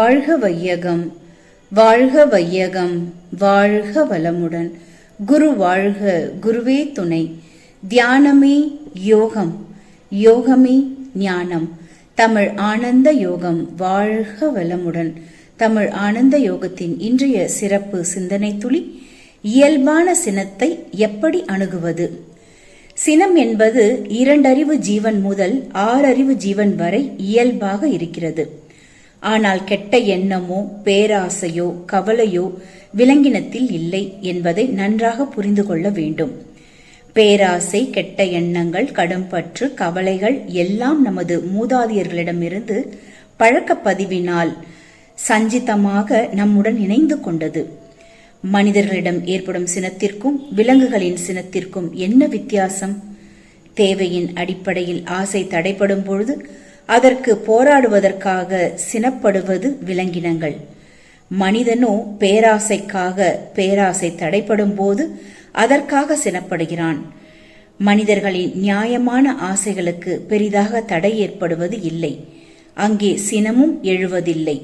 வாழ்க வையகம் வாழ்க வையகம் வாழ்க வளமுடன். குரு வாழ்க குருவே துணை. தியானமே யோகம் யோகமே ஞானம். தமிழ் ஆனந்த யோகம் வாழ்க வளமுடன். தமிழ் ஆனந்த யோகத்தின் இன்றைய சிறப்பு சிந்தனை துளி இயல்பான சினத்தை எப்படி அணுகுவது? சினம் என்பது இரண்டறிவு ஜீவன் முதல் ஆறறிவு ஜீவன் வரை இயல்பாக இருக்கிறது. ஆனால் கெட்ட எண்ணமோ பேராசையோ கவலையோ விலங்கினத்தில் இல்லை என்பதை நன்றாக புரிந்து கொள்ள வேண்டும். பேராசை கெட்ட எண்ணங்கள் கடும்பற்று கவலைகள் எல்லாம் நமது மூதாதையர்களிடமிருந்து பழக்கப்பதிவினால் சஞ்சிதமாக நம்முடன் இணைந்து கொண்டது. மனிதர்களிடம் ஏற்படும் சினத்திற்கும் விலங்குகளின் சினத்திற்கும் என்ன வித்தியாசம்? தேவையின் அடிப்படையில் ஆசை தடைப்படும் பொழுது அதற்கு போராடுவதற்காக சினப்படுவது விலங்கினங்கள். மனிதனோ பேராசைக்காக பேராசை தடைப்படும் போது அதற்காக சினப்படுகிறான். மனிதர்களின் நியாயமான ஆசைகளுக்கு பெரிதாக தடை ஏற்படுவது இல்லை. அங்கே சினமும் எழுவதில்லை.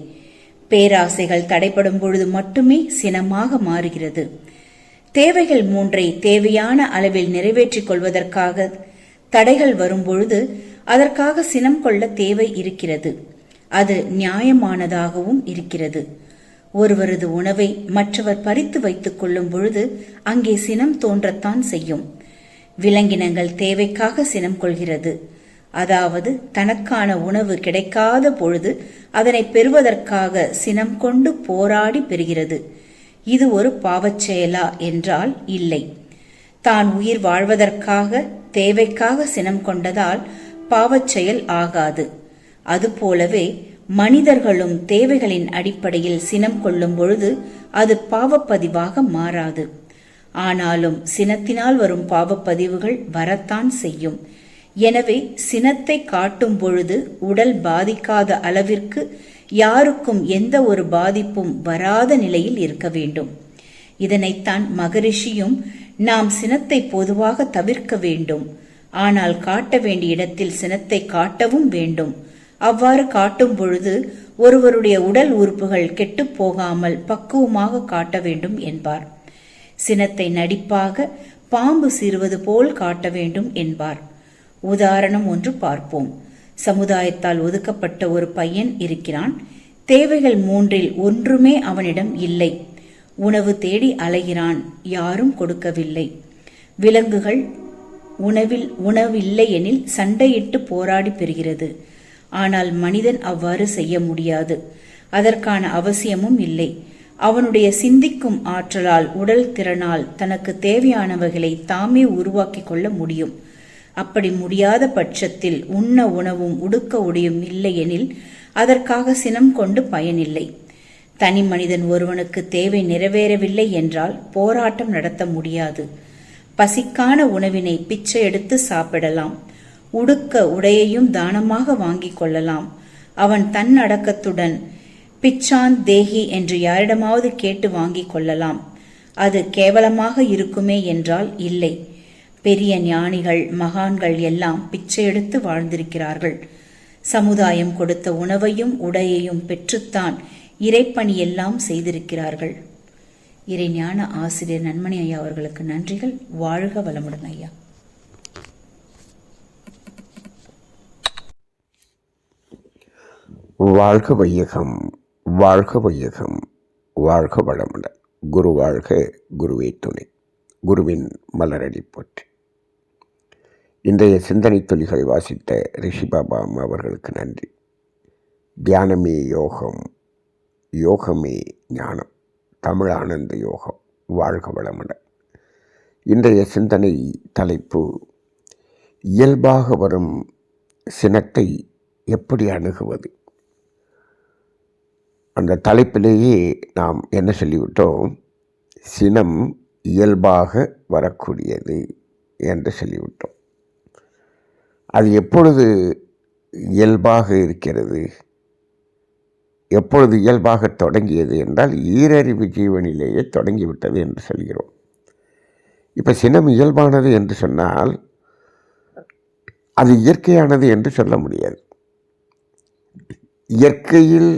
பேராசைகள் தடைப்படும் பொழுது மட்டுமே சினமாக மாறுகிறது. தேவைகள் மூன்றை தேவையான அளவில் நிறைவேற்றிக் கொள்வதற்காக தடைகள் வரும்பொழுது அதற்காக சினம் கொள்ள தேவை இருக்கிறது. அது நியாயமானதாகவும் இருக்கிறது. ஒருவரது உணவை மற்றவர் பறித்து வைத்துக் கொள்ளும் பொழுது அங்கே சினம் தோன்றத்தான் செய்யும். விலங்கினங்கள் தேவைக்காக சினம் கொள்கிறது. அதாவது தனக்கான உணவு கிடைக்காத பொழுது அதனை பெறுவதற்காக சினம் கொண்டு போராடி பெறுகிறது. இது ஒரு பாவச் செயலா என்றால் இல்லை. தான் உயிர் வாழ்வதற்காக தேவைக்காக சினம் கொண்டதால் பாவச்செயல் ஆகாது. அதுபோலவே மனிதர்களும் தேவைகளின் அடிப்படையில் சினம் கொள்ளும் பொழுது அது பாவப்பதிவாக மாறாது. ஆனாலும் சினத்தினால் வரும் பாவப்பதிவுகள் வரத்தான் செய்யும். எனவே சினத்தை காட்டும் பொழுது உடல் பாதிக்காத அளவிற்கு யாருக்கும் எந்த ஒரு பாதிப்பும் வராத நிலையில் இருக்க வேண்டும். இதனைத்தான் மகரிஷியும் நாம் சினத்தை பொதுவாக தவிர்க்க வேண்டும். ஆனால் காட்ட வேண்டிய இடத்தில் சினத்தை காட்டவும் வேண்டும். அவ்வாறு காட்டும் பொழுது ஒருவருடைய உடல் உறுப்புகள் கெட்டுப் போகாமல் பக்குவமாக காட்ட வேண்டும் என்பார். சினத்தை நடிப்பாக பாம்பு சீறுவது போல் காட்ட வேண்டும் என்பார். உதாரணம் ஒன்று பார்ப்போம். சமுதாயத்தால் ஒதுக்கப்பட்ட ஒரு பையன் இருக்கிறான். தேவைகள் மூன்றில் ஒன்றுமே அவனிடம் இல்லை. உணவு தேடி அலைகிறான். யாரும் கொடுக்கவில்லை. விலங்குகள் உணவில் உணவில்லையெனில் சண்டையிட்டு போராடி பெறுகிறது. ஆனால் மனிதன் அவ்வாறு செய்ய முடியாது. அதற்கான அவசியமும் இல்லை. அவனுடைய சிந்திக்கும் ஆற்றலால் உடல் திறனால் தனக்கு தேவையானவைகளை தாமே உருவாக்கிக் கொள்ள முடியும். அப்படி முடியாத பட்சத்தில் உண்ண உணவும் உடுக்க உடையும் இல்லையெனில் அதற்காக சினம் கொண்டு பயனில்லை. தனி மனிதன் ஒருவனுக்கு தேவை நிறைவேறவில்லை என்றால் போராட்டம் நடத்த முடியாது. பசிக்கான உணவினை பிச்சை எடுத்து சாப்பிடலாம். உடுக்க உடையையும் தானமாக வாங்கிக் கொள்ளலாம். அவன் தன் அடக்கத்துடன் பிச்சான் தேகி என்று யாரிடமாவது கேட்டு வாங்கிக் கொள்ளலாம். அது கேவலமாக இருக்குமே என்றால் இல்லை. பெரிய ஞானிகள் மகான்கள் எல்லாம் பிச்சை எடுத்து வாழ்ந்திருக்கிறார்கள். சமுதாயம் கொடுத்த உணவையும் உடையையும் பெற்றுத்தான் இறைப்பணி எல்லாம் செய்திருக்கிறார்கள். இறைஞான ஆசிரியர் நன்மணி ஐயா அவர்களுக்கு நன்றிகள். வாழ்க வளமுடன் ஐயா. வாழ்க வையகம் வாழ்க வையகம் வாழ்க வளமுடன் குரு வாழ்க குருவே துணை. குருவின் மலரடி போற்றி. இன்றைய சிந்தனை துளிகள் வாசித்த ரிஷி பாபா அம்மா அவர்களுக்கு நன்றி. தியானமே யோகம் யோகமே ஞானம். தமிழ் ஆனந்த யோகம் வாழ்க வளமுடன். இன்றைய சிந்தனை தலைப்பு இயல்பாக வரும் சினத்தை எப்படி அணுகுவது? அந்த தலைப்பிலேயே நாம் என்ன சொல்லிவிட்டோம்? சினம் இயல்பாக வரக்கூடியது என்று சொல்லிவிட்டோம். அது எப்பொழுது இயல்பாக இருக்கிறது? எப்பொழுது இயல்பாக தொடங்கியது என்றால் ஈரறிவு ஜீவனிலேயே தொடங்கிவிட்டது என்று சொல்கிறோம். இப்போ சினம் இயல்பானது என்று சொன்னால் அது இயற்கையானது என்று சொல்ல முடியாது. இயற்கையில்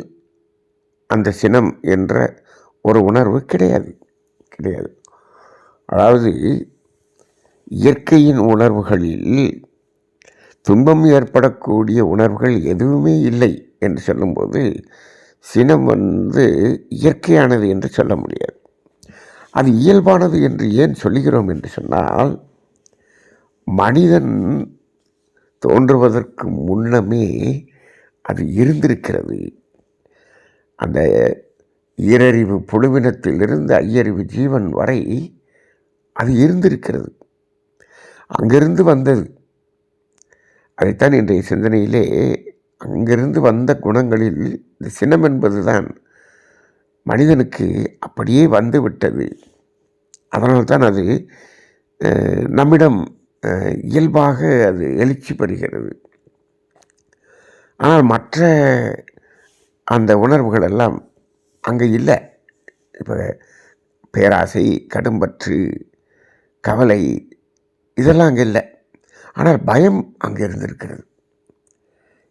அந்த சினம் என்ற ஒரு உணர்வு கிடையாது கிடையாது. அதாவது இயற்கையின் உணர்வுகளில் துன்பம் ஏற்படக்கூடிய உணர்வுகள் எதுவுமே இல்லை என்று சொல்லும்போது சினம் வந்து இயற்கையானது என்று சொல்ல முடியாது. அது இயல்பானது என்று ஏன் சொல்லுகிறோம் என்று சொன்னால் மனிதன் தோன்றுவதற்கு முன்னமே அது இருந்திருக்கிறது. அந்த ஈரறிவு புழுவினத்திலிருந்து ஐயறிவு ஜீவன் வரை அது இருந்திருக்கிறது. அங்கிருந்து வந்தது. அதைத்தான் இன்றைய சிந்தனையிலே அங்கிருந்து வந்த குணங்களில் இந்த சினம் என்பதுதான் மனிதனுக்கு அப்படியே வந்து விட்டது. அதனால்தான் அது நம்மிடம் இயல்பாக அது எழுச்சி பெறுகிறது. ஆனால் மற்ற அந்த உணர்வுகள் எல்லாம் அங்கே இல்லை. இப்போ பேராசை கடும்பற்று கவலை இதெல்லாம் அங்கே இல்லை. ஆனால் பயம் அங்கே இருந்திருக்கிறது.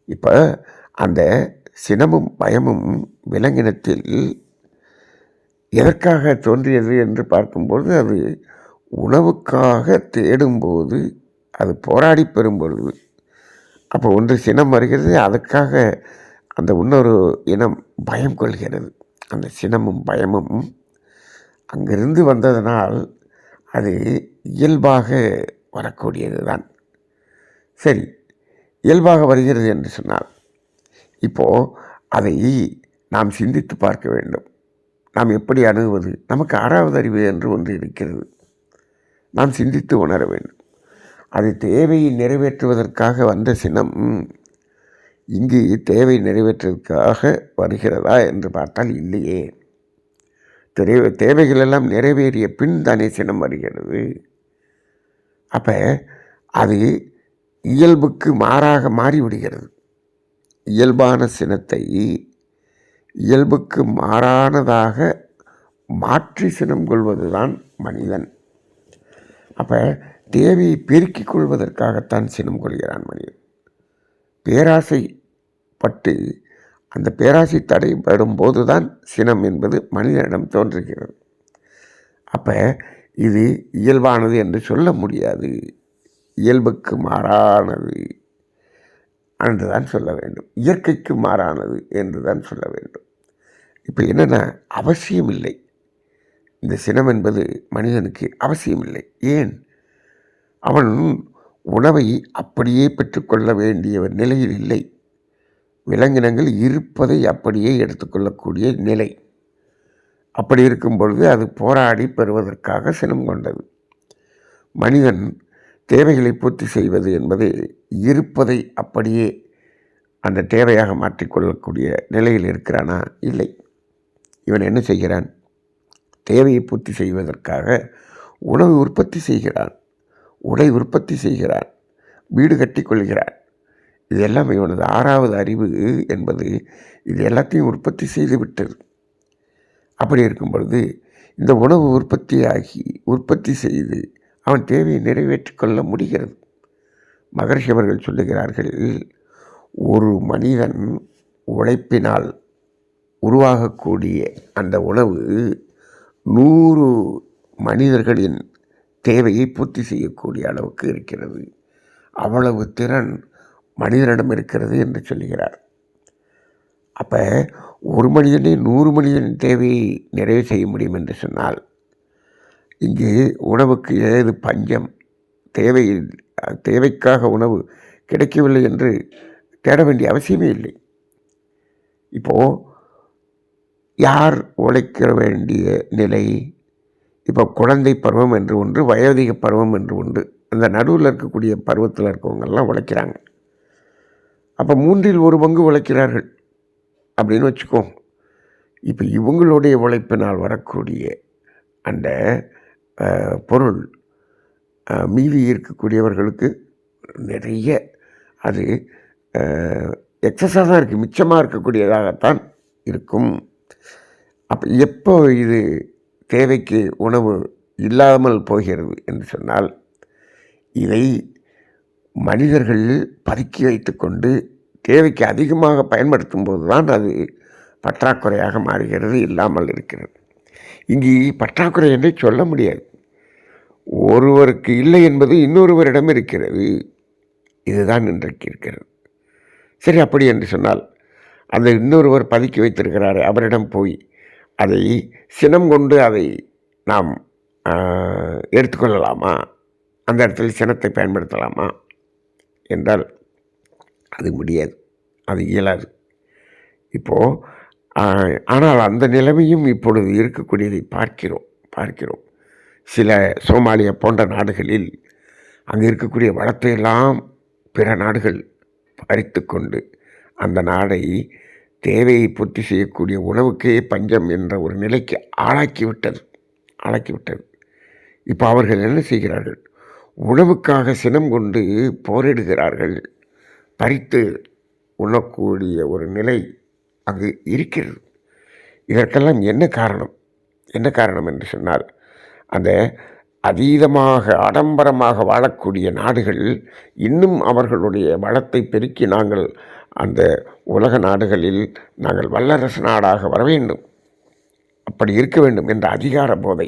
இப்போ அந்த சினமும் பயமும் விலங்கினத்தில் எதற்காக தோன்றியது என்று பார்க்கும்போது அது உணவுக்காக தேடும்போது அது போராடி பெறும் பொழுது அப்போ ஒன்று சினம் வருகிறது அதற்காக அந்த இன்னொரு இனம் பயம் கொள்கிறது. அந்த சினமும் பயமும் அங்கிருந்து வந்ததனால் அது இயல்பாக வரக்கூடியது தான் சரி இயல்பாக வருகிறது என்று சொன்னால் இப்போது அதை நாம் சிந்தித்து பார்க்க வேண்டும். நாம் எப்படி அணுகுவது? நமக்கு ஆறாவது அறிவு என்று ஒன்று இருக்கிறது. நாம் சிந்தித்து உணர வேண்டும். அது தேவையை நிறைவேற்றுவதற்காக வந்த சினம் இங்கு தேவை நிறைவேற்றுவதற்காக வருகிறதா என்று பார்த்தால் இல்லையே. தேவை தேவைகள் எல்லாம் நிறைவேறிய பின் தானே சினம் வருகிறது. அப்போ அது இயல்புக்கு மாறாக மாறிவிடுகிறது. இயல்பான சினத்தை இயல்புக்கு மாறானதாக மாற்றி சினம் கொள்வதுதான் மனிதன். அப்போ தேவையை பெருக்கிக் கொள்வதற்காகத்தான் சினம் கொள்கிறான் மனிதன். பேராசை பட்டு அந்த பேராசை தடைப்படும் போது தான் சினம் என்பது மனிதனிடம் தோன்றுகிறது. அப்போ இது இயல்பானது என்று சொல்ல முடியாது. இயல்புக்கு மாறானது என்று தான் சொல்ல வேண்டும். இயற்கைக்கு மாறானது என்று தான் சொல்ல வேண்டும். இப்போ என்னென்னா அவசியம் இல்லை இந்த சினம் என்பது மனிதனுக்கு அவசியம் இல்லை ஏன்? அவன் உணவை அப்படியே பெற்றுக்கொள்ள வேண்டிய ஒரு நிலையில் இல்லை. விலங்கினங்கள் இருப்பதை அப்படியே எடுத்துக்கொள்ளக்கூடிய நிலை. அப்படி இருக்கும் பொழுது அது போராடி பெறுவதற்காக சினம் கொண்டது. மனிதன் தேவைகளை பூர்த்தி செய்வது என்பது இருப்பதை அப்படியே அந்த தேவையாக மாற்றிக்கொள்ளக்கூடிய நிலையில் இருக்கிறானா? இல்லை. இவன் என்ன செய்கிறான்? தேவையை பூர்த்தி செய்வதற்காக உணவு உற்பத்தி செய்கிறான். உடை உற்பத்தி செய்கிறான். வீடு கட்டிக்கொள்கிறான். இதெல்லாம் இவனது ஆறாவது அறிவு என்பது இது எல்லாத்தையும் உற்பத்தி செய்து விட்டது. அப்படி இருக்கும் பொழுது இந்த உணவு உற்பத்தியாகி உற்பத்தி செய்து அவன் தேவையை நிறைவேற்றிக்கொள்ள முடிகிறது. மகர்ஷி அவர்கள் சொல்லுகிறார்கள் ஒரு மனிதன் உழைப்பினால் உருவாகக்கூடிய அந்த உணவு நூறு மனிதர்களின் தேவையை பூர்த்தி செய்யக்கூடிய அளவுக்கு இருக்கிறது. அவ்வளவு திறன் மனிதனிடம் இருக்கிறது என்று சொல்லுகிறார். அப்போ ஒரு மனிதனே நூறு மனிதனின் தேவையை நிறைவு செய்ய முடியும் என்று சொன்னால் இங்கே உணவுக்கு ஏது பஞ்சம்? தேவை தேவைக்காக உணவு கிடைக்கவில்லை என்று தேட வேண்டிய அவசியமே இல்லை. இப்போது யார் உழைக்க வேண்டிய நிலை? இப்போ குழந்தை பருவம் என்று ஒன்று வயோதிக பருவம் என்று ஒன்று அந்த நடுவில் இருக்கக்கூடிய பருவத்தில் இருக்கவங்கெல்லாம் உழைக்கிறாங்க. அப்போ மூன்றில் ஒரு பங்கு உழைக்கிறார்கள் அப்படின்னு வச்சுக்கோ. இப்போ இவங்களுடைய உழைப்பினால் வரக்கூடிய அந்த பொருள். மீதி இருக்கக்கூடியவர்களுக்கு நிறைய அது எக்ஸஸாக தான் இருக்குது மிச்சமாக இருக்கக்கூடியதாகத்தான் இருக்கும். அப்போ எப்போ இது தேவைக்கு உணவு இல்லாமல் போகிறது என்று சொன்னால் இதை மனிதர்கள் பதுக்கி வைத்துக்கொண்டு தேவைக்கு அதிகமாக பயன்படுத்தும் போது தான் அது பற்றாக்குறையாக மாறுகிறது இல்லாமல் இருக்கிறது. இங்கு பற்றாக்குறை என்றே சொல்ல முடியாது. ஒருவருக்கு இல்லை என்பது இன்னொருவரிடம் இருக்கிறது. இதுதான் இன்றைக்கு இருக்கிறது. சரி அப்படி என்று சொன்னால் அந்த இன்னொருவர் பதுக்கி வைத்திருக்கிறார் அவரிடம் போய் அதை சினம் கொண்டு அதை நாம் எடுத்துக்கொள்ளலாமா? அந்த இடத்துல சினத்தை பயன்படுத்தலாமா? என்றால் அது முடியாது. அது இயலாது. இப்போது ஆனால் அந்த நிலைமையும் இப்பொழுது இருக்கக்கூடியதை பார்க்கிறோம் பார்க்கிறோம். சில சோமாலியா போன்ற நாடுகளில் அங்கே இருக்கக்கூடிய வளத்தையெல்லாம் பிற நாடுகள் பறித்து கொண்டு அந்த நாடை தேவையை பூர்த்தி செய்யக்கூடிய உணவுக்கே பஞ்சம் என்ற ஒரு நிலைக்கு ஆளாக்கிவிட்டது ஆளாக்கிவிட்டது. இப்போ அவர்கள் என்ன செய்கிறார்கள்? உணவுக்காக சினம் கொண்டு போரிடுகிறார்கள். பறித்து உண்ணக்கூடிய ஒரு நிலை அங்கு இருக்கிறது. இதற்கெல்லாம் என்ன காரணம்? என்ன காரணம் என்று சொன்னால் அந்த அதீதமாக ஆடம்பரமாக வாழக்கூடிய நாடுகள் இன்னும் அவர்களுடைய வளத்தை பெருக்கி நாங்கள் அந்த உலக நாடுகளில் நாங்கள் வல்லரசு நாடாக வர வேண்டும். அப்படி இருக்க வேண்டும் என்ற அதிகார போதை.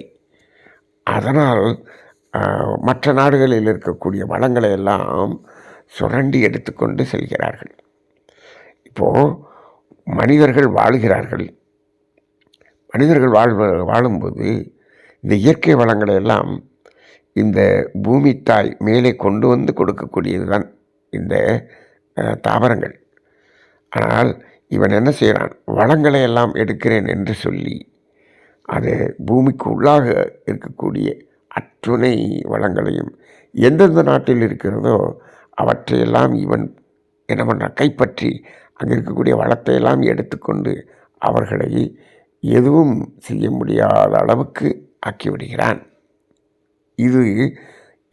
அதனால் மற்ற நாடுகளில் இருக்கக்கூடிய வளங்களை எல்லாம் சுரண்டி எடுத்துக்கொண்டு செல்கிறார்கள். இப்போது மனிதர்கள் வாழுகிறார்கள். மனிதர்கள் வாழ்வ வாழும்போது இந்த இயற்கை வளங்களை எல்லாம் இந்த பூமி தாய் மேலே கொண்டு வந்து கொடுக்கக்கூடியது தான் இந்த தாவரங்கள். ஆனால் இவன் என்ன செய்கிறான் வளங்களை எல்லாம் எடுக்கிறேன் என்று சொல்லி அது பூமிக்கு உள்ளாக இருக்கக்கூடிய அத்துணை வளங்களையும் எந்தெந்த நாட்டில் இருக்கிறதோ அவற்றையெல்லாம் இவன் என்ன பண்ணுறான் கைப்பற்றி அங்கே இருக்கக்கூடிய வளத்தையெல்லாம் எடுத்துக்கொண்டு அவர்களை எதுவும் செய்ய முடியாத அளவுக்கு ஆக்கிவிடுகிறான். இது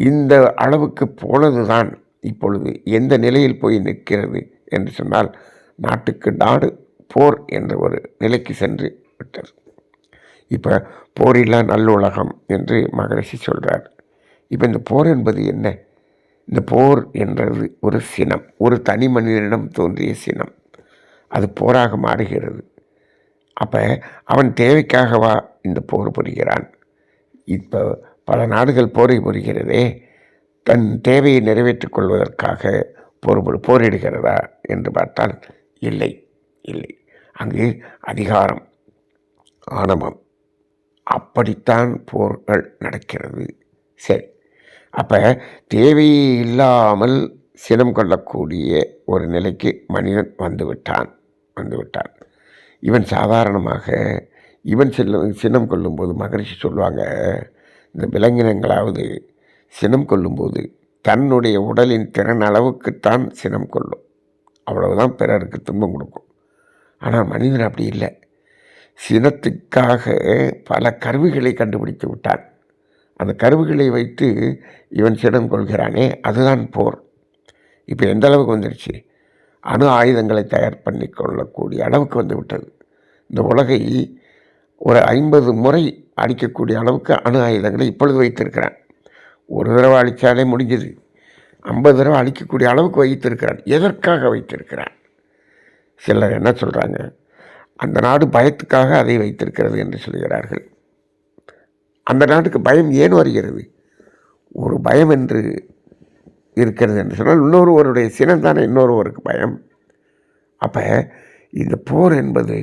இந்த அளவுக்கு போனதுதான் இப்பொழுது எந்த நிலையில் போய் நிற்கிறது என்று சொன்னால் நாட்டுக்கு நாடு போர் என்ற ஒரு நிலைக்கு சென்று விட்டது. இப்போ போரில்லா நல்லுலகம் என்று மகரிஷி சொல்கிறார் இப்போ இந்த போர் என்பது என்ன? இந்த போர் என்றது ஒரு சினம் ஒரு தனி மனிதனிடம் தோன்றிய சினம். அது போராக மாறுகிறது. அப்போ அவன் தேவைக்காகவா இந்த போர் புரிகிறான். இப்போ பல நாடுகள் போரை புரிகிறதே தன் தேவையை நிறைவேற்றிக் கொள்வதற்காக போர் போரிடுகிறதா என்று பார்த்தால் இல்லை இல்லை. அங்கு அதிகாரம் ஆணவம். அப்படித்தான் போர்கள் நடக்கிறது. சரி. அப்போ தேவையே இல்லாமல் சினம் கொள்ளக்கூடிய ஒரு நிலைக்கு மனிதன் வந்துவிட்டான் வந்துவிட்டான். இவன் சாதாரணமாக இவன் செல்லும் சினம் கொள்ளும்போது மகரிஷி சொல்லுவாங்க இந்த விலங்கினங்களாவது சினம் கொள்ளும்போது தன்னுடைய உடலின் திறன் அளவுக்குத்தான் சினம் கொள்ளும். அவ்வளவுதான் பிறருக்கு துன்பம் கொடுக்கும். ஆனால் மனிதன் அப்படி இல்லை. சினத்துக்காக பல கருவிகளை கண்டுபிடித்து விட்டான். அந்த கருவிகளை வைத்து இவன் சினம் கொள்கிறானே அதுதான் போர். இப்போ எந்த அளவுக்கு வந்துடுச்சு? அணு ஆயுதங்களை தயார் பண்ணி கொள்ளக்கூடிய அளவுக்கு வந்து விட்டது. இந்த உலகை ஒரு ஐம்பது முறை அடிக்கக்கூடிய அளவுக்கு அணு ஆயுதங்களை இப்பொழுது வைத்திருக்கிறான். ஒரு தடவை அழித்தாலே முடிஞ்சது. ஐம்பது தடவை அழிக்கக்கூடிய அளவுக்கு வைத்திருக்கிறான். எதற்காக வைத்திருக்கிறான்? சிலர் என்ன சொல்கிறாங்க அந்த நாடு பயத்துக்காக அதை வைத்திருக்கிறது என்று சொல்கிறார்கள். அந்த நாட்டுக்கு பயம் ஏன் வருகிறது? ஒரு பயம் என்று இருக்கிறது என்று சொன்னால் இன்னொருவருடைய சினம் தானே இன்னொருவருக்கு பயம். அப்போ இந்த போர் என்பது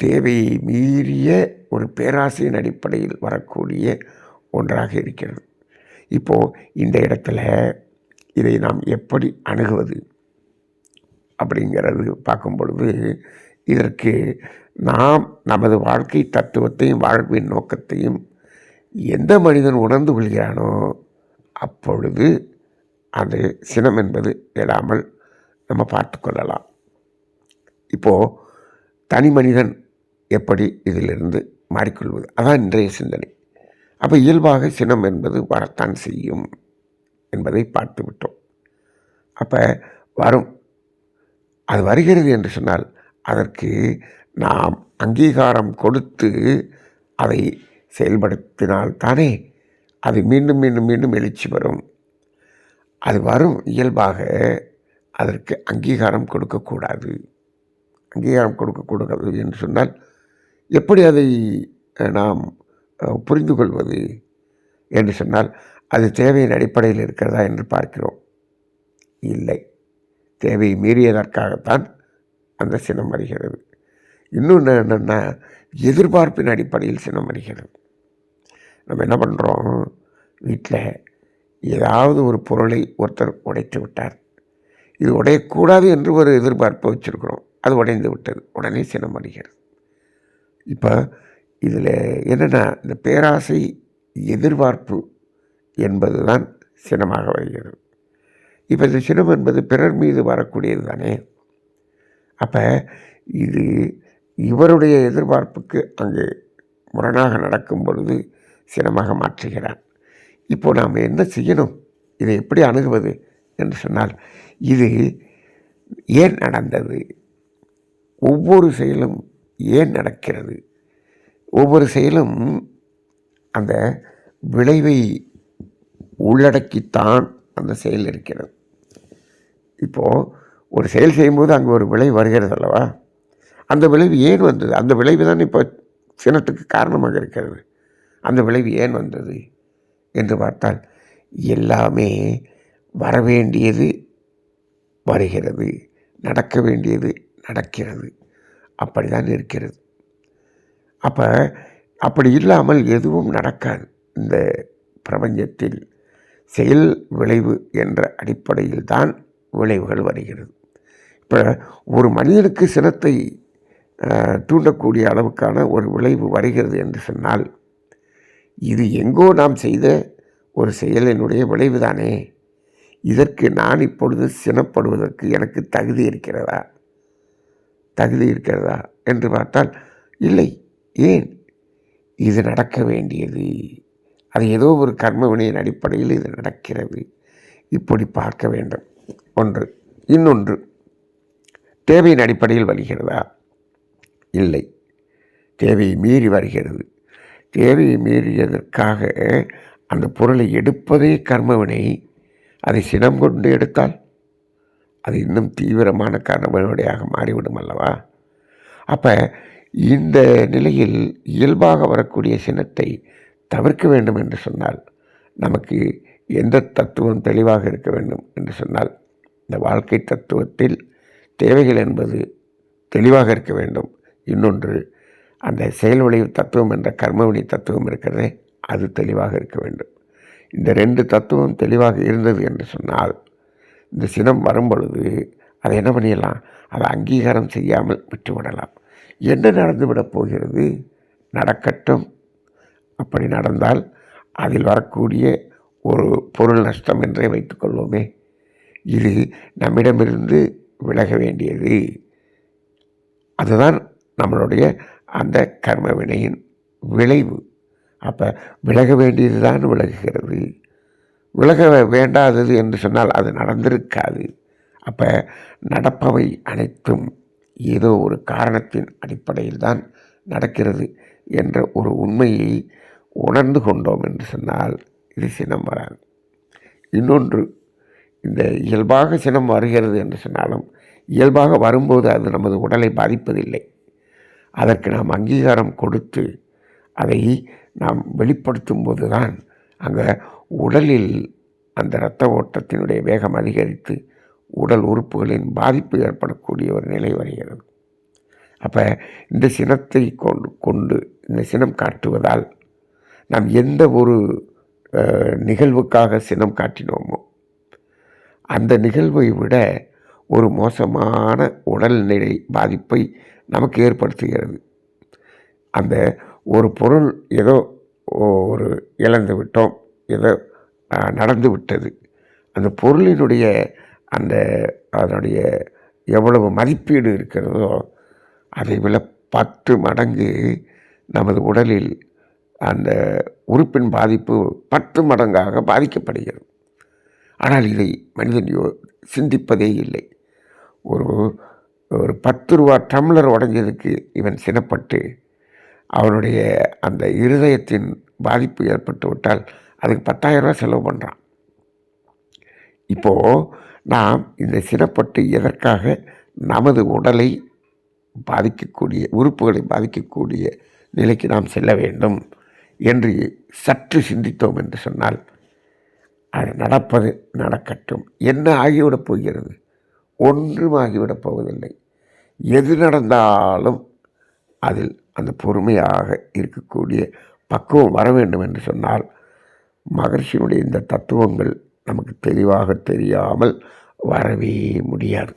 தேவையை மீறிய ஒரு பேராசையின் அடிப்படையில் வரக்கூடிய ஒன்றாக இருக்கிறது. இப்போது இந்த இடத்துல இதை நாம் எப்படி அணுகுவது அப்படிங்கிறது பார்க்கும் பொழுது இதற்கு நாம் நமது வாழ்க்கை தத்துவத்தையும் வாழ்வின் நோக்கத்தையும் எந்த மனிதன் உணர்ந்து கொள்கிறானோ அப்பொழுது அது சினம் என்பது எழாமல் நம்ம பார்த்து கொள்ளலாம் இப்போது தனி மனிதன் எப்படி இதிலிருந்து மாறிக்கொள்வது? அதான் இன்றைய சிந்தனை. அப்போ இயல்பாக சினம் என்பது வரத்தான் செய்யும் என்பதை பார்த்து விட்டோம் அப்போ வரும். அது வருகிறது என்று சொன்னால் அதற்கு நாம் அங்கீகாரம் கொடுத்து அதை செயல்படுத்தினால் தானே அது மீண்டும் மீண்டும் மீண்டும் எழுச்சி வரும். அது வரும் இயல்பாக அதற்கு அங்கீகாரம் கொடுக்கக்கூடாது. அங்கீகாரம் கொடுக்கக்கூடாது என்று சொன்னால் எப்படி அதை நாம் புரிந்து கொள்வது என்று சொன்னால் அது தேவையின் அடிப்படையில் இருக்கிறதா என்று பார்க்கிறோம். இல்லை. தேவை மீறியதற்காகத்தான் அந்த சினம் வருகிறது. இன்னொன்று என்னென்னா எதிர்பார்ப்பின் அடிப்படையில் சினம் வருகிறது. நம்ம என்ன பண்ணுறோம் வீட்டில் ஏதாவது ஒரு பொருளை ஒருத்தர் உடைத்து விட்டார். இது உடையக்கூடாது என்று ஒரு எதிர்பார்ப்பை வச்சுருக்கிறோம். அது உடைந்து விட்டது. உடனே சினம் அடைகிறது. இப்போ இதில் என்னென்னா இந்த பேராசை எதிர்பார்ப்பு என்பது தான் சினமாக வருகிறது. இப்போ இந்த சினம் என்பது பிறர் மீது வரக்கூடியது தானே? அப்போ இது இவருடைய எதிர்பார்ப்புக்கு அங்கே முரணாக நடக்கும் பொழுது சினமாக மாற்றுகிறார். இப்போ நாம் என்ன செய்யணும்? இதை எப்படி அணுகுவது? என்று சொன்னால் இது ஏன் நடந்தது? ஒவ்வொரு செயலும் ஏன் நடக்கிறது? ஒவ்வொரு செயலும் அந்த விளைவை உள்ளடக்கித்தான் அந்த செயல் இருக்கிறது. இப்போது ஒரு செயல் செய்யும்போது அங்கே ஒரு விளைவு வருகிறது அல்லவா? அந்த விளைவு ஏன் வந்தது? அந்த விளைவு தான் இப்போ சினத்துக்கு காரணமாக இருக்கிறது. அந்த விளைவு ஏன் வந்தது? என்று பார்த்தால் எல்லாமே வரவேண்டியது வருகிறது நடக்க வேண்டியது நடக்கிறது. அப்படி தான் இருக்கிறது. அப்போ அப்படி இல்லாமல் எதுவும் நடக்காது. இந்த பிரபஞ்சத்தில் செயல் விளைவு என்ற அடிப்படையில் தான் விளைவுகள் வருகிறது. இப்போ ஒரு மனிதனுக்கு சினத்தை தூண்டக்கூடிய அளவுக்கான ஒரு விளைவு வருகிறது என்று சொன்னால் இது எங்கோ நாம் செய்த ஒரு செயலினுடைய விளைவு தானே இதற்கு நான் இப்பொழுது சினப்படுவதற்கு எனக்கு தகுதி இருக்கிறதா? தகுதி இருக்கிறதா என்று பார்த்தால் இல்லை ஏன்? இது நடக்க வேண்டியது. அது ஏதோ ஒரு கர்மவினையின் அடிப்படையில் இது நடக்கிறது. இப்படி பார்க்க வேண்டும். ஒன்று. இன்னொன்று. தேவையின் அடிப்படையில் வருகிறதா? இல்லை. தேவையை மீறி வருகிறது. தேவையை மீறியதற்காக அந்த பொருளை எடுப்பதே கர்மவினை. அதை சினம் கொண்டு எடுத்தால் அது இன்னும் தீவிரமான கர்மவினையாக மாறிவிடும் அல்லவா? அப்போ இந்த நிலையில் இயல்பாக வரக்கூடிய சினத்தை தவிர்க்க வேண்டும் என்று சொன்னால் நமக்கு எந்த தத்துவம் தெளிவாக இருக்க வேண்டும் என்று சொன்னால் இந்த வாழ்க்கை தத்துவத்தில் தேவைகள் என்பது தெளிவாக இருக்க வேண்டும். இன்னொன்று அந்த செயல் விளைவு தத்துவம் என்ற கர்மவினை தத்துவம் இருக்கிறதே அது தெளிவாக இருக்க வேண்டும். இந்த ரெண்டு தத்துவம் தெளிவாக இருந்தது என்று சொன்னால் இந்த சினம் வரும் பொழுது அதை என்ன பண்ணிடலாம்? அதை அங்கீகாரம் செய்யாமல் விட்டுவிடலாம். என்ன நடந்துவிடப் போகிறது? நடக்கட்டும். அப்படி நடந்தால் அதில் வரக்கூடிய ஒரு பொருள் நஷ்டம் என்றே வைத்துக்கொள்வோமே இது நம்மிடமிருந்து விலக வேண்டியது. அதுதான் நம்மளுடைய அந்த கர்ம வினையின் விளைவு. அப்போ விலக வேண்டியது தான் விலகுகிறது. விலக வேண்டாதது என்று சொன்னால் அது நடந்திருக்காது. அப்போ நடப்பவை அனைத்தும் ஏதோ ஒரு காரணத்தின் அடிப்படையில் தான் நடக்கிறது என்ற ஒரு உண்மையை உணர்ந்து கொண்டோம் என்று சொன்னால் இது சினம் வராது. இன்னொன்று இந்த இயல்பாக சினம் வருகிறது என்று சொன்னாலும் இயல்பாக வரும்போது அது நமது உடலை பாதிப்பதில்லை. அதற்கு நாம் அங்கீகாரம் கொடுத்து அதை நாம் வெளிப்படுத்தும் போது தான் அங்கே உடலில் அந்த இரத்த ஓட்டத்தினுடைய வேகம் அதிகரித்து உடல் உறுப்புகளின் பாதிப்பு ஏற்படக்கூடிய ஒரு நிலை வருகிறது. அப்போ இந்த சினத்தை கொண்டு கொண்டு இந்த சினம் காட்டுவதால் நாம் எந்த ஒரு நிகழ்வுக்காக சினம் காட்டினோமோ அந்த நிகழ்வை விட ஒரு மோசமான உடல்நிலை பாதிப்பை நமக்கு ஏற்படுத்துகிறது. அந்த ஒரு பொருள் ஏதோ ஒரு இழந்து விட்டோம் ஏதோ நடந்து விட்டது. அந்த பொருளினுடைய அந்த அதனுடைய எவ்வளவு மதிப்பீடு இருக்கிறதோ அதை விட பத்து மடங்கு நமது உடலில் அந்த உறுப்பின் பாதிப்பு பத்து மடங்காக பாதிக்கப்படுகிறது. ஆனால் இதை மனிதன் யோ சிந்திப்பதே இல்லை. ஒரு ஒரு பத்து ரூபா டம்ளர் உடைஞ்சதுக்கு இவன் சினப்பட்டு அவனுடைய அந்த இருதயத்தின் பாதிப்பு ஏற்பட்டு விட்டால் அதுக்கு பத்தாயிரம் ரூபாய் செலவு பண்ணுறான் இப்போது நாம் இந்த சினப்பட்டு எதற்காக நமது உடலை பாதிக்கக்கூடிய உறுப்புகளை பாதிக்கக்கூடிய நிலைக்கு நாம் செல்ல வேண்டும் என்று சற்று சிந்தித்தோம் என்று சொன்னால் அது நடப்பது நடக்கட்டும். என்ன ஆகிவிடப் போகிறது? ஒன்றும் ஆகிவிடப் போவதில்லை. எது நடந்தாலும் அதில் அந்த பொறுமையாக இருக்கக்கூடிய பக்குவம் வர வேண்டும் என்று சொன்னால் மகர்ஷியினுடைய இந்த தத்துவங்கள் நமக்கு தெளிவாக தெரியாமல் வரவே முடியாது.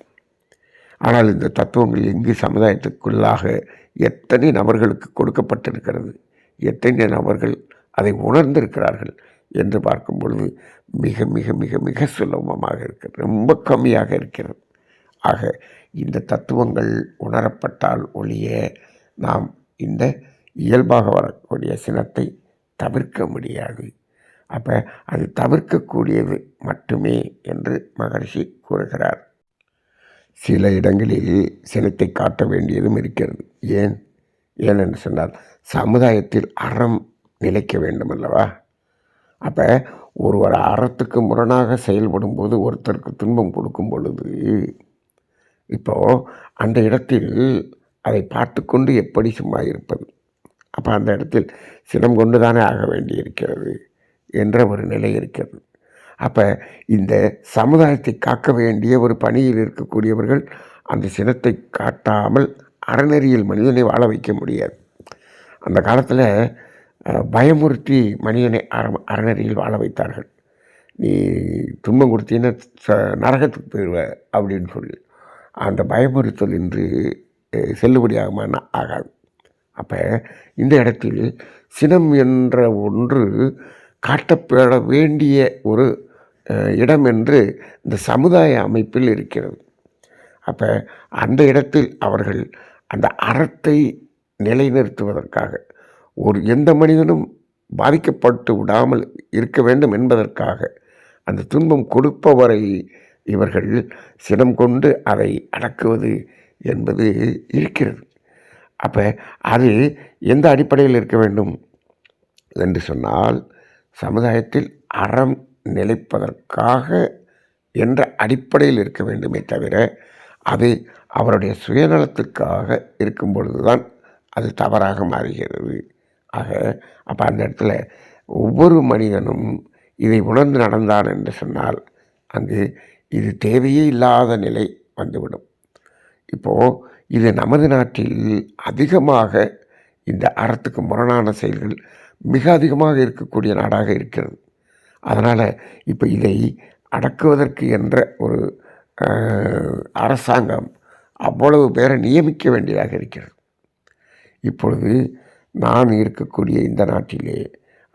ஆனால் இந்த தத்துவங்கள் எங்கு சமுதாயத்துக்குள்ளாக எத்தனை நபர்களுக்கு கொடுக்கப்பட்டிருக்கிறது எத்தனை நபர்கள் அதை உணர்ந்திருக்கிறார்கள் என்று பார்க்கும் பொழுது மிக மிக மிக மிக சுலபமாக இருக்கிறது ரொம்ப கம்மியாக இருக்கிறது. ஆக இந்த தத்துவங்கள் உணரப்பட்டால் ஒழிய நாம் இந்த இயல்பாக வரக்கூடிய சினத்தை தவிர்க்க முடியாது. அப்போ அது தவிர்க்கக்கூடியது மட்டுமே என்று மகர்ஷி கூறுகிறார். சில இடங்களில் சினத்தை காட்ட வேண்டியதும் இருக்கிறது. ஏன்? ஏனென்று சொன்னால் சமுதாயத்தில் அறம் நிலைக்க வேண்டும் அல்லவா அப்போ ஒருவர் அறத்துக்கு முரணாக செயல்படும் போது ஒருத்தருக்கு துன்பம் கொடுக்கும் பொழுது இப்போது அந்த இடத்தில் அதை பார்த்து கொண்டு எப்படி சும்மா இருப்பது? அப்போ அந்த இடத்தில் சினம் கொண்டு தானே ஆக வேண்டியிருக்கிறது என்ற ஒரு நிலை இருக்கிறது. அப்போ இந்த சமுதாயத்தை காக்க வேண்டிய ஒரு பணியில் இருக்கக்கூடியவர்கள் அந்த சினத்தை காட்டாமல் அறநெறியில் மனிதனை வாழ வைக்க முடியாது. அந்த காலத்தில் பயமுறுத்தி மனிதனை அற அறநெறியில் வாழ வைத்தார்கள். நீ துன்பம் கொடுத்தீங்கன்னா ச- நரகத்துக்கு போயிடுவ அப்படின்னு சொல்லி. அந்த பயமுறுத்தல் இன்று அஹ், செல்லுபடியாகுமானா ஆகாது. அப்போ இந்த இடத்தில் சினம் என்ற ஒன்று காட்டப்பட வேண்டிய ஒரு இடம் என்று இந்த சமுதாய அமைப்பில் இருக்கிறது. அப்போ அந்த இடத்தில் அவர்கள் அந்த அறத்தை நிலைநிறுத்துவதற்காக ஒரு எந்த மனிதனும் பாதிக்கப்பட்டு விடாமல் இருக்க வேண்டும் என்பதற்காக அந்த துன்பம் கொடுப்பவரை இவர்கள் சினம் கொண்டு அதை அடக்குவது என்பது இருக்கிறது. அப்போ அது எந்த அடிப்படையில் இருக்க வேண்டும்? என்று சொன்னால் சமுதாயத்தில் அறம் நிலைப்பதற்காக என்ற அடிப்படையில் இருக்க வேண்டுமே தவிர அது அவருடைய சுயநலத்துக்காக இருக்கும் பொழுதுதான் அது தவறாக மாறுகிறது. ஆக அப்போ அந்த இடத்துல ஒவ்வொரு மனிதனும் இதை உணர்ந்து நடந்தான் என்று சொன்னால் அங்கு இது தேவையே இல்லாத நிலை வந்துவிடும். இப்போது இது நமது நாட்டில் அதிகமாக இந்த அறத்துக்கு முரணான செயல்கள் மிக அதிகமாக இருக்கக்கூடிய நாடாக இருக்கிறது. அதனால் இப்போ இதை அடக்குவதற்கு என்ற ஒரு அரசாங்கம் அவ்வளவு பேரை நியமிக்க வேண்டியதாக இருக்கிறது. இப்பொழுது நான் இருக்கக்கூடிய இந்த நாட்டிலே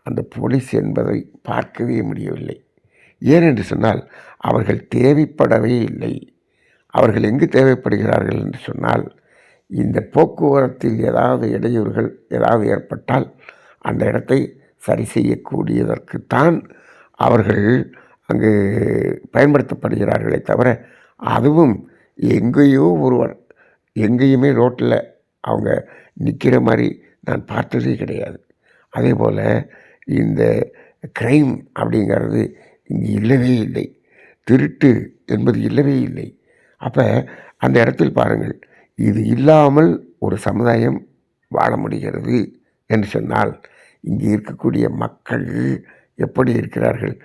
அந்த போலீஸ் என்பதை பார்க்கவே முடியவில்லை. ஏனென்று சொன்னால் அவர்கள் தேவைப்படவே இல்லை. அவர்கள் எங்கு தேவைப்படுகிறார்கள் என்று சொன்னால் இந்த போக்குவரத்தில் ஏதாவது இடையூறுகள் ஏதாவது ஏற்பட்டால் அந்த இடத்தை சரி செய்யக்கூடியதற்குத்தான் அவர்கள் அங்கு பயன்படுத்தப்படுகிறார்களே தவிர அதுவும் எங்கேயோ ஒருவர் எங்கேயுமே ரோட்டில் அவங்க நிற்கிற மாதிரி நான் பார்த்ததே கிடையாது. அதே போல் இந்த க்ரைம் அப்படிங்கிறது இங்கே இல்லவே இல்லை. திருட்டு என்பது இல்லவே இல்லை. அப்போ அந்த இடத்தில் பாருங்கள். இது இல்லாமல் ஒரு சமுதாயம் வாழ முடிகிறது என்று சொன்னால் இங்கே இருக்கக்கூடிய மக்கள் எப்படி இருக்கிறார்கள்?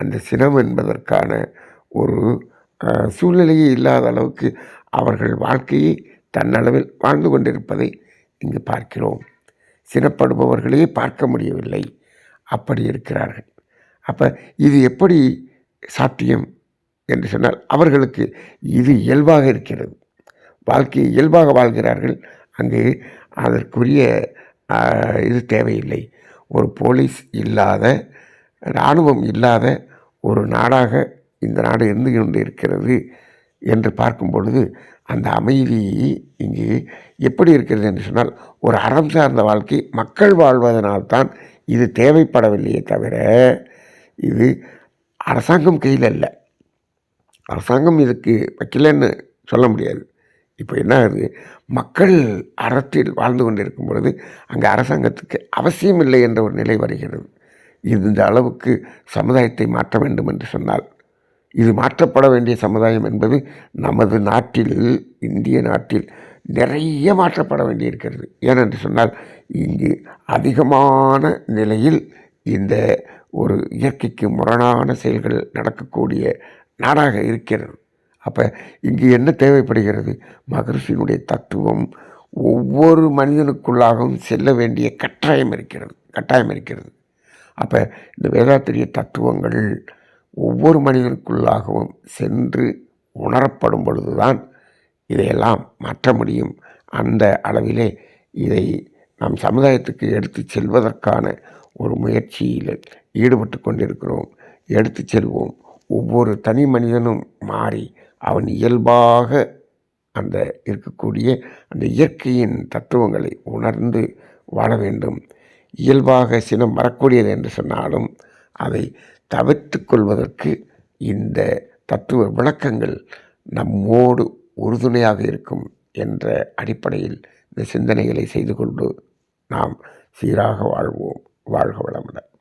அந்த சினம் என்பதற்கான ஒரு சூழ்நிலையே இல்லாத அளவுக்கு அவர்கள் வாழ்க்கையை தன்னளவில் வாழ்ந்து கொண்டிருப்பதை இங்கு பார்க்கிறோம். சினப்படுபவர்களே பார்க்க முடியவில்லை. அப்படி இருக்கிறார்கள். அப்போ இது எப்படி சாத்தியம் என்று சொன்னால் அவர்களுக்கு இது இயல்பாக இருக்கிறது. வாழ்க்கையை இயல்பாக வாழ்கிறார்கள். அங்கு அதற்குரிய இது தேவையில்லை. ஒரு போலீஸ் இல்லாத இராணுவம் இல்லாத ஒரு நாடாக இந்த நாடு இருந்து கொண்டு இருக்கிறது என்று பார்க்கும் பொழுது அந்த அமைதி இங்கு எப்படி இருக்கிறது என்று சொன்னால் ஒரு அறம் சார்ந்த வாழ்க்கை மக்கள் வாழ்வதனால்தான் இது தேவைப்படவில்லையே தவிர இது அரசாங்கம் கையில் அல்ல அரசாங்கம் இதுக்கு வைக்கலன்னு சொல்ல முடியாது. இப்போ என்ன ஆகுது? மக்கள் அறத்தில் வாழ்ந்து கொண்டிருக்கும் பொழுது அங்கே அரசாங்கத்துக்கு அவசியம் இல்லை என்ற ஒரு நிலை வருகிறது. இந்த அளவுக்கு சமுதாயத்தை மாற்ற வேண்டும் என்று சொன்னால் இது மாற்றப்பட வேண்டிய சமுதாயம் என்பது நமது நாட்டில் இந்திய நாட்டில் நிறைய மாற்றப்பட வேண்டியிருக்கிறது. ஏனென்று சொன்னால் இங்கு அதிகமான நிலையில் இந்த ஒரு இயற்கைக்கு முரணான செயல்கள் நடக்கக்கூடிய நாடாக இருக்கிறது. அப்போ இங்கு என்ன தேவைப்படுகிறது? மகரிஷியினுடைய தத்துவம் ஒவ்வொரு மனிதனுக்குள்ளாகவும் செல்ல வேண்டிய கட்டாயம் இருக்கிறது கட்டாயம் இருக்கிறது. அப்போ இந்த வேதாத்திரிய தத்துவங்கள் ஒவ்வொரு மனிதனுக்குள்ளாகவும் சென்று உணரப்படும் பொழுதுதான் இதையெல்லாம் மாற்ற முடியும். அந்த அளவிலே இதை நம் சமுதாயத்துக்கு எடுத்து செல்வதற்கான ஒரு முயற்சியில் ஈடுபட்டு கொண்டிருக்கிறோம். எடுத்து செல்வோம். ஒவ்வொரு தனி மனிதனும் மாறி அவன் இயல்பாக அந்த இருக்கக்கூடிய அந்த இயற்கையின் தத்துவங்களை உணர்ந்து வாழ வேண்டும். இயல்பாக சினம் வரக்கூடியது என்று சொன்னாலும் அதை தவிர்த்து கொள்வதற்கு இந்த தத்துவ விளக்கங்கள் நம்மோடு உறுதுணையாக இருக்கும் என்ற அடிப்படையில் இந்த சிந்தனைகளை செய்து கொண்டு நாம் சீராக வாழ்வோம். வாழ்க வளமுடன்.